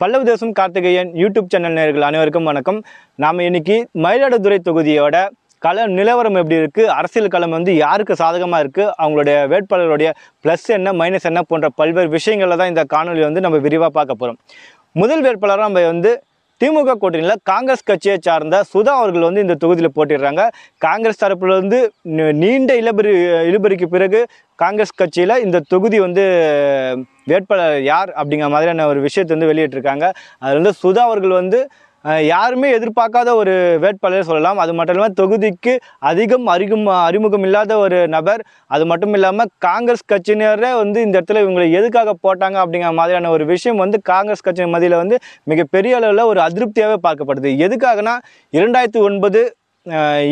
பல்லவ தேசம் Karthikeyan YouTube channel நேர்கள் அனைவருக்கும் வணக்கம். நாம் இன்னைக்கு மயிலாடுதுறை தொகுதியோட கல நிலவரம் எப்படி இருக்குது அரசியல் களம் வந்து யாருக்கு சாதகமாக இருக்குது அவங்களுடைய வேட்பாளர்களுடைய ப்ளஸ் என்ன மைனஸ் என்ன போன்ற பல்வேறு விஷயங்களில் தான் இந்த காணொலி வந்து நம்ம விரிவாக பார்க்க போகிறோம் முதல் வேட்பாளராக நம்ம வந்து திமுக கூட்டணியில் காங்கிரஸ் கட்சியை சார்ந்த சுதா அவர்கள் வந்து இந்த தொகுதியில் போட்டிடுறாங்க. காங்கிரஸ் தரப்புல வந்து நீண்ட இழுபறி இழுபறிக்கு பிறகு காங்கிரஸ் கட்சியில் இந்த தொகுதி வந்து வேட்பாளர் யார் அப்படிங்கிற மாதிரியான ஒரு விஷயத்தை வந்து வெளியிட்டிருக்காங்க. அதில் வந்து சுதா அவர்கள் வந்து யாருமே எதிர்பார்க்காத ஒரு வேட்பாளர் சொல்லலாம். அது மட்டும் இல்லாமல் தொகுதிக்கு அதிகம் அறிமுகம் அறிமுகம் இல்லாத ஒரு நபர். அது மட்டும் இல்லாமல் காங்கிரஸ் கட்சியினரே வந்து இந்த இடத்துல இவங்களை எதுக்காக போட்டாங்க அப்படிங்கிற மாதிரியான ஒரு விஷயம் வந்து காங்கிரஸ் கட்சியின் மதியில் வந்து மிகப்பெரிய அளவில் ஒரு அதிருப்தியாகவே பார்க்கப்படுது. எதுக்காகனா இரண்டாயிரத்தி ஒன்பது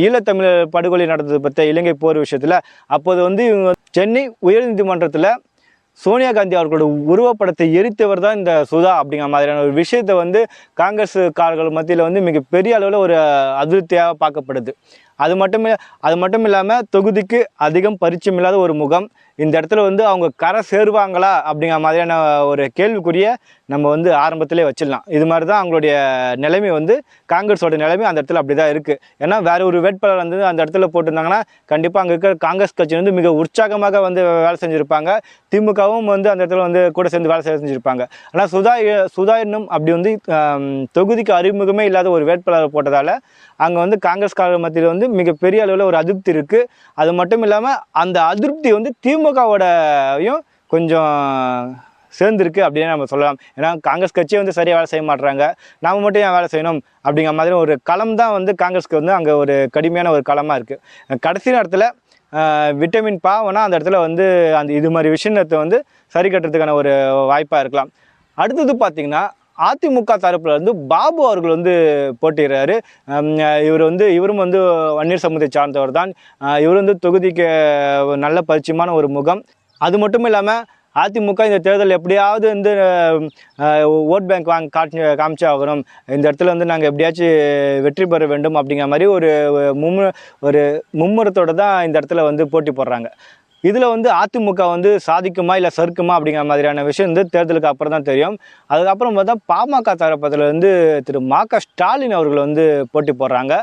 ஈழத்தமிழர் படுகொலை நடந்தது பற்றிய இலங்கை போர் விஷயத்தில் அப்போது வந்து இவங்க சென்னை உயர்நீதிமன்றத்தில் சோனியா காந்தி அவர்களோட உருவப்படத்தை எரித்தவர் தான் இந்த சுதா அப்படிங்கிற மாதிரியான ஒரு விஷயத்தை வந்து காங்கிரஸ்காரர்கள் மத்தியில் வந்து மிகப்பெரிய அளவில் ஒரு அதிருப்தியாக பார்க்கப்படுது. அது மட்டும் அது மட்டும் இல்லாமல் தொகுதிக்கு அதிகம் பரிச்சயம் இல்லாத ஒரு முகம். இந்த இடத்துல வந்து அவங்க கரை சேருவாங்களா அப்படிங்கிற மாதிரியான ஒரு கேள்விக்குரிய நம்ம வந்து ஆரம்பத்திலே வச்சிடலாம். இது மாதிரி தான் அவங்களுடைய நிலைமை வந்து காங்கிரஸோட நிலைமை அந்த இடத்துல அப்படி தான் இருக்குது ஏன்னா வேற ஒரு வேட்பாளர் வந்து அந்த இடத்துல போட்டிருந்தாங்கன்னா கண்டிப்பாக அங்கே இருக்கிற காங்கிரஸ் கட்சி வந்து மிக உற்சாகமாக வந்து வேலை செஞ்சுருப்பாங்க. திமுகவும் வந்து அந்த இடத்துல வந்து கூட சேர்ந்து வேலை செஞ்சுருப்பாங்க. ஆனால் சுதா சுதா இன்னும் அப்படி வந்து தொகுதிக்கு அறிமுகமே இல்லாத ஒரு வேட்பாளர் போட்டதால் அங்கே வந்து காங்கிரஸ்காரர் மத்தியில் வந்து மிகப்பெரிய அளவில் ஒரு அதிருப்தி இருக்குது அது மட்டும் இல்லாமல் அந்த அதிருப்தி வந்து திமுகவோடையும் கொஞ்சம் சேர்ந்துருக்கு அப்படின்னு நம்ம சொல்லலாம். ஏன்னா காங்கிரஸ் கட்சியே வந்து சரியாக வேலை செய்ய மாட்டுறாங்க நாம் மட்டும் ஏன் வேலை செய்யணும்? அப்படிங்கிற மாதிரி ஒரு களம் தான் வந்து காங்கிரஸ்க்கு வந்து அங்கே ஒரு கடுமையான ஒரு களமாக இருக்குது கடைசி நேரத்தில் விட்டமின் பாவம்னா அந்த இடத்துல வந்து அந்த இது மாதிரி விஷயத்தை வந்து சரி கட்டுறதுக்கான ஒரு வாய்ப்பாக இருக்கலாம். அடுத்தது பார்த்திங்கன்னா அதிமுக தரப்புல இருந்து பாபு அவர்கள் வந்து போட்டிடுறாரு இவர் வந்து இவரும் வந்து வன்னியர் சமூகத்தை சார்ந்தவர் தான். இவர் வந்து தொகுதிக்கு ஒரு நல்ல பரிச்சயமான ஒரு முகம். அது மட்டும் இல்லாமல் அதிமுக இந்த தேர்தல் எப்படியாவது வந்து ஓட் பேங்க் வாங்க காட்சி காமிச்சே ஆகணும். இந்த இடத்துல வந்து நாங்கள் எப்படியாச்சும் வெற்றி பெற வேண்டும் அப்படிங்கிற மாதிரி ஒரு மும்மு ஒரு மும்முரத்தோட தான் இந்த இடத்துல வந்து போட்டி போடுறாங்க. இதில் வந்து அதிமுக வந்து சாதிக்குமா இல்லை சறுக்குமா அப்படிங்கிற மாதிரியான விஷயம் வந்து தேர்தலுக்கு அப்புறம் தான் தெரியும். அதுக்கப்புறம் பார்த்தா பாமக தரப்பத்திலேருந்து திரு மா க ஸ்டாலின் அவர்கள் வந்து போட்டி போடுறாங்க.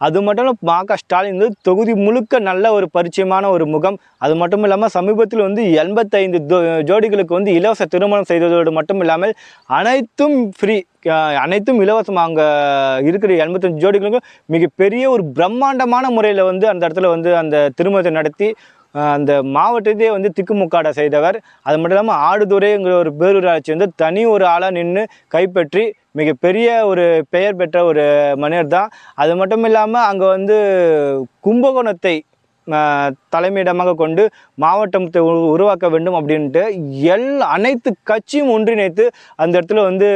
அது மட்டும் இல்லை மா க ஸ்டாலின் வந்து தொகுதி முழுக்க நல்ல ஒரு பரிச்சயமான ஒரு முகம். அது மட்டும் இல்லாமல் சமீபத்தில் வந்து எண்பத்தைந்து ஜோ- ஜோடிகளுக்கு வந்து இலவச திருமணம் செய்ததோடு மட்டும் இல்லாமல் அனைத்தும் ஃப்ரீ அனைத்தும் இலவசமாக அங்கே இருக்கிற எண்பத்தஞ்சு ஜோடிகளுக்கும் மிகப்பெரிய ஒரு பிரம்மாண்டமான முறையில் வந்து அந்த இடத்துல வந்து அந்த திருமணத்தை நடத்தி அந்த மாவட்டத்தையே வந்து திக்குமுக்காட செய்தவர். அது மட்டும் இல்லாமல் ஆடுதுறைங்கிற ஒரு பேரூராட்சி வந்து தனி ஒரு ஆளாக நின்று கைப்பற்றி மிகப்பெரிய ஒரு பெயர் பெற்ற ஒரு மனிதர் தான் அது மட்டும் இல்லாமல் அங்கே வந்து கும்பகோணத்தை தலைமையிடமாக கொண்டு மாவட்டத்தை உருவாக்க வேண்டும் அப்படின்ட்டு எல் அனைத்து கட்சியும் ஒன்றிணைத்து அந்த இடத்துல வந்து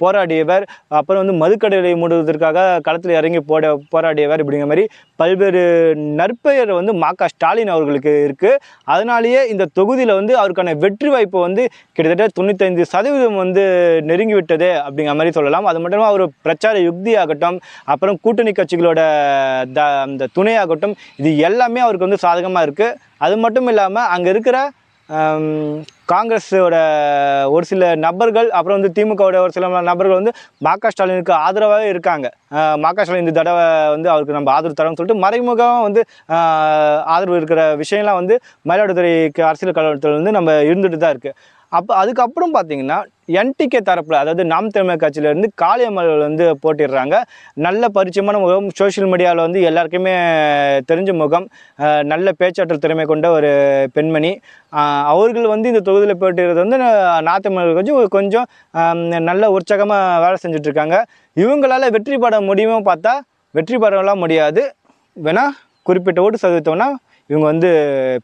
போராடியவர் அப்புறம் வந்து மதுக்கடையை மூடுவதற்காக களத்தில் இறங்கி போட போராடியவர் இப்படிங்கிற மாதிரி பல்வேறு நற்பெயர் வந்து மா க ஸ்டாலின் அவர்களுக்கு இருக்குது அதனாலேயே இந்த தொகுதியில் வந்து அவருக்கான வெற்றி வாய்ப்பு வந்து கிட்டத்தட்ட தொண்ணூத்தைந்து சதவீதம் வந்து நெருங்கிவிட்டது அப்படிங்கிற மாதிரி சொல்லலாம். அது மட்டும் இல்லாமல் அவர் பிரச்சார யுக்தி ஆகட்டும் அப்புறம் கூட்டணி கட்சிகளோட த அந்த துணையாகட்டும் இது எல்லாமே அவருக்கு வந்து சாதகமாக இருக்குது அது மட்டும் இல்லாமல் அங்கே இருக்கிற காங்கிரஸோட ஒரு சில நபர்கள் அப்புறம் வந்து திமுகவோட ஒரு சில நபர்கள் வந்து மாக ஸ்டாலினுக்கு ஆதரவாகவே இருக்காங்க. மாக ஸ்டாலின் இந்த தடவை வந்து அவருக்கு நம்ம ஆதரவு தரோம்னு சொல்லிட்டு மறைமுகமாக வந்து ஆதரவு இருக்கிற விஷயம்லாம் வந்து மயிலாடுதுறைக்கு அரசியல் கழகத்தில் வந்து நம்ம இருந்துட்டு தான் இருக்குது அப்போ அதுக்கப்புறம் பார்த்தீங்கன்னா என்டிகே தரப்பில் அதாவது நாம் தமிழர் கட்சியிலேருந்து காளியம்மாள் வந்து போட்டிடுறாங்க. நல்ல பரிச்சயமான முகம் சோஷியல் மீடியாவில் வந்து எல்லாருக்குமே தெரிஞ்ச முகம் நல்ல பேச்சாற்றல் திறமை கொண்ட ஒரு பெண்மணி. அவர்கள் வந்து இந்த தொகுதியில் போட்டிடுறது வந்து நாத்தமிழர்கள் கொஞ்சம் கொஞ்சம் நல்ல உற்சாகமாக வேலை செஞ்சிட்ருக்காங்க இவங்களால் வெற்றி பெற முடியுமோ பார்த்தா வெற்றி பெறலாம் முடியாது. வேணால் குறிப்பிட்ட ஓட்டு சதவீதம்னா இவங்க வந்து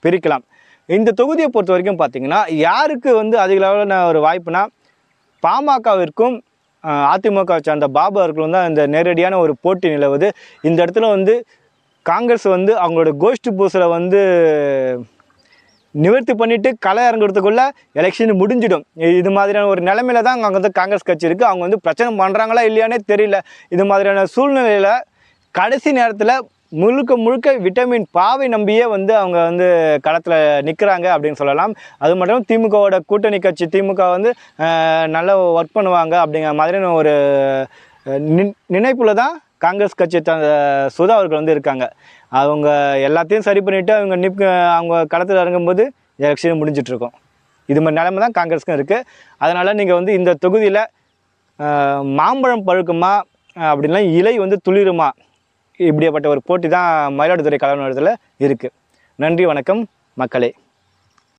பிரிக்கலாம். இந்த தொகுதியை பொறுத்த வரைக்கும் பார்த்தீங்கன்னா யாருக்கு வந்து அதிக லெவலான ஒரு வாய்ப்புனா பாமகவிற்கும் அதிமுக சார்ந்த பாபு அவர்களும் தான் இந்த நேரடியான ஒரு போட்டி நிலவுது. இந்த இடத்துல வந்து காங்கிரஸ் வந்து அவங்களோட கோஷ்டி பூசில் வந்து நிவர்த்தி பண்ணிவிட்டு களை இறங்குறதுக்குள்ள எலெக்ஷன் முடிஞ்சிடும். இது மாதிரியான ஒரு நிலமையில தான் அங்கே வந்து காங்கிரஸ் கட்சி இருக்குது அவங்க வந்து பிரச்சனை பண்ணுறாங்களா இல்லையானே தெரியல. இது மாதிரியான சூழ்நிலையில் கடைசி நேரத்தில் முழுக்க முழுக்க விட்டமின் பாவை நம்பியே வந்து அவங்க வந்து களத்தில் நிற்கிறாங்க அப்படின்னு சொல்லலாம். அது மட்டும் திமுகவோட கூட்டணி கட்சி திமுக வந்து நல்லா ஒர்க் பண்ணுவாங்க அப்படிங்கிற மாதிரியான ஒரு நினைப்பில் நின் தான் காங்கிரஸ் கட்சி த சுதா அவர்கள் வந்து இருக்காங்க. அவங்க எல்லாத்தையும் சரி பண்ணிவிட்டு அவங்க நிப் அவங்க களத்தில் இறங்கும்போது எலெக்ஷன் முடிஞ்சிட்ருக்கோம் இது மாதிரி நிலைமை தான் காங்கிரஸுக்கும் இருக்குது அதனால் நீங்கள் வந்து இந்த தொகுதியில் மாம்பழம் பழுக்குமா அஹ் அப்படின்னா இலை வந்து துளிருமா இப்படியாப்பட்ட ஒரு போட்டி தான் மயிலாடுதுறை கலவரத்தில் இருக்குது நன்றி வணக்கம் மக்களே.